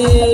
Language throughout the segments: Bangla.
Hallelujah.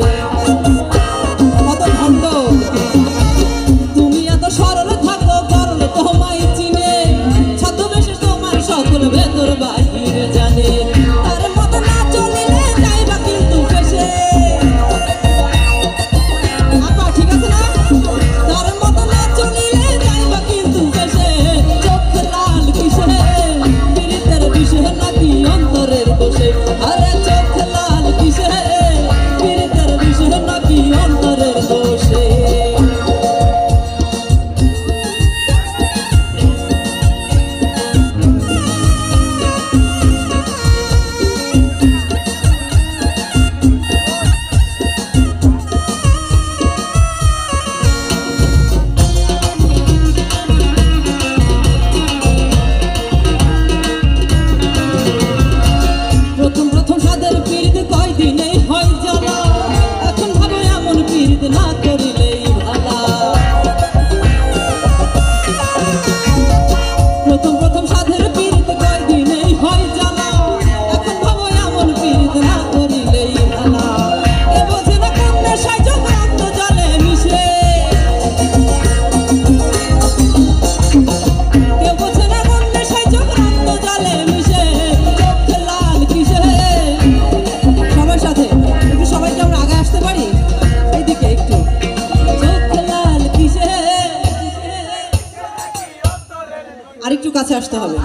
আরেকটু কাছে আসতে হবে।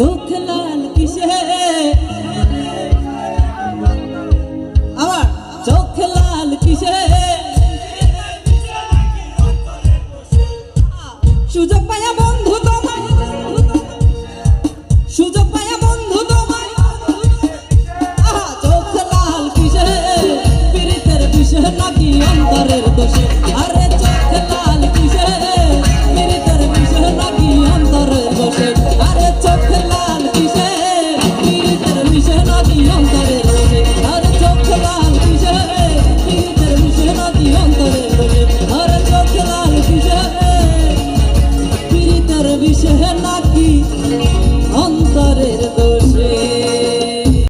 চোখ লাল কিসে?